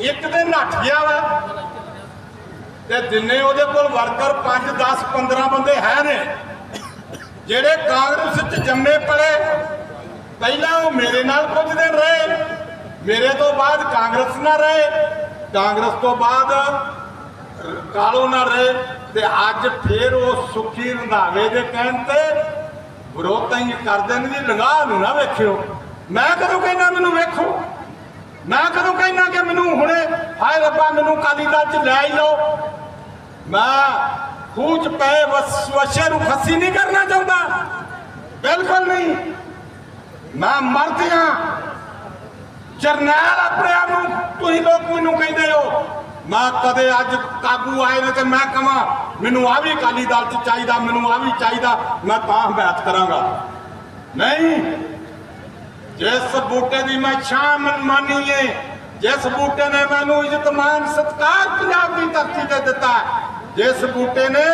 ਇੱਕ ਦਿਨ ਨੱਠ ਗਿਆ ਵਾ। ਤੇ ਜਿੰਨੇ ਉਹਦੇ ਕੋਲ ਵਰਕਰ 5 10 15 ਬੰਦੇ ਹੈ ਨੇ, ਜਿਹੜੇ ਕਾਂਗਰਸ ਵਿੱਚ ਜੰਮੇ ਪਲੇ, ਪਹਿਲਾਂ ਉਹ ਮੇਰੇ ਨਾਲ ਕੁਝ ਦਿਨ ਰਹੇ, ਮੇਰੇ ਤੋਂ ਬਾਅਦ ਕਾਂਗਰਸ ਨਾ ਰਹੇ, ਕਾਂਗਰਸ ਤੋਂ ਬਾਅਦ ਕਾਲੋ ਨਾ ਰਹੇ, ਤੇ ਅੱਜ ਫੇਰ ਉਹ ਸੁਖੀ ਰੰਧਾਵੇ ਦੇ ਕਹਿਣ ਤੇ ਵਿਰੋਧ ਤਾਂ ਕਰਦੇ ਨੇ ਜੀ ਨੂੰ ਨਾ ਵੇਖਿਓ। ਮੈਂ ਕਦੋਂ ਕਹਿੰਦਾ ਮੈਨੂੰ ਵੇਖੋ? ਹਾਏ ਰੱਬਾ ਕਾਲੀ ਦਲ ਚ ਲੈ ਹੀ ਲਓ। ਮੈਂ ਖੂਚ ਪਏ ਵਸ ਨੂੰ ਖੱਸੀ ਨਹੀਂ ਕਰਨਾ ਚਾਹੁੰਦਾ। ਬਿਲਕੁਲ ਨਹੀਂ। ਮੈਂ ਮਰਦਿਆਂ ਜਰਨੈਲ ਆਪਣੇ ਆਪ ਨੂੰ ਤੁਸੀਂ ਲੋਕ ਮੈਨੂੰ ਕਹਿੰਦੇ ਹੋ। ਮੈਂ ਕਦੇ ਅੱਜ ਕਾਬੂ ਆਏ ਨੇ ਤੇ ਮੈਂ ਕਹਾਂ, ਮੈਨੂੰ ਆ ਵੀ ਕਾਲੀ ਦਲ ਚ ਚਾਹੀਦਾ, ਮੈਨੂੰ ਆ ਵੀ ਚਾਹੀਦਾ, ਮੈਂ ਤਾਂ ਹਮਾਇਤ ਕਰਾਂਗਾ। ਨਹੀਂ। ਜਿਸ ਬੂਟੇ ਦੀ ਮੈਂ ਸ਼ਾਨ ਮਾਨੀ ਏ ਜਿਸ ਬੂਟੇ ਨੇ ਮੈਨੂੰ ਇੱਜ਼ਤ ਮਾਨ ਸਤਕਾਰ ਪੰਜਾਬ ਦੀ ਧਰਤੀ ਤੇ ਦਿੱਤਾ, ਜਿਸ ਬੂਟੇ ਨੇ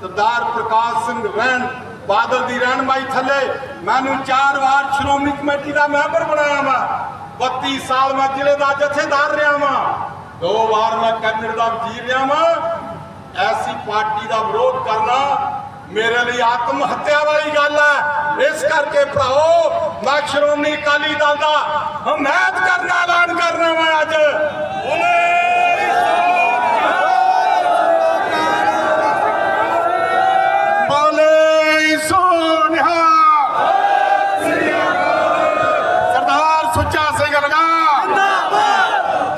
ਸਰਦਾਰ ਪ੍ਰਕਾਸ਼ ਸਿੰਘ ਰਹਿਣ ਬਾਦਲ ਦੀ ਰਹਿਨਮਾਈ ਥੱਲੇ ਮੈਨੂੰ ਚਾਰ ਵਾਰ ਸ਼੍ਰੋਮਣੀ ਕਮੇਟੀ ਦਾ ਮੈਂਬਰ ਬਣਾਇਆ ਵਾ। 32 ਸਾਲ ਮੈਂ ਜ਼ਿਲ੍ਹੇ ਦਾ ਜਥੇਦਾਰ ਰਿਹਾ ਵਾਂ। ਦੋ ਵਾਰ ਮੈਂ ਕੈਬਨਿਟ ਦਾ ਵਜ਼ੀਰ ਰਿਹਾ ਵਾਂ। ਐਸੀ ਪਾਰਟੀ ਦਾ ਵਿਰੋਧ ਕਰਨਾ ਮੇਰੇ ਲਈ ਆਤਮ ਹੱਤਿਆ ਵਾਲੀ ਗੱਲ ਹੈ। ਇਸ ਕਰਕੇ ਭਰਾਓ ਮੈਂ ਸ਼੍ਰੋਮਣੀ ਅਕਾਲੀ ਦਲ ਦਾ ਮੈਂ ਸੁੱਚਾ ਸਿੰਘ ਲਗਾ।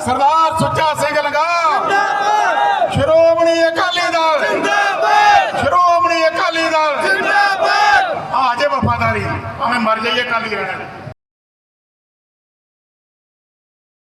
ਸਰਦਾਰ ਸੁੱਚਾ ਸਿੰਘ ਲਗਾ। ਸ਼੍ਰੋਮਣੀ ਅਕਾਲੀ ਦਲ। ਸ਼੍ਰੋਮਣੀ ਅਕਾਲੀ ਦਲ। ਆ ਜੇ ਵਫਾਦਾਰੀ। ਭਾਵੇਂ ਮਰ ਜਾਈਏ ਅਕਾਲੀ ਰਹਿਣਾ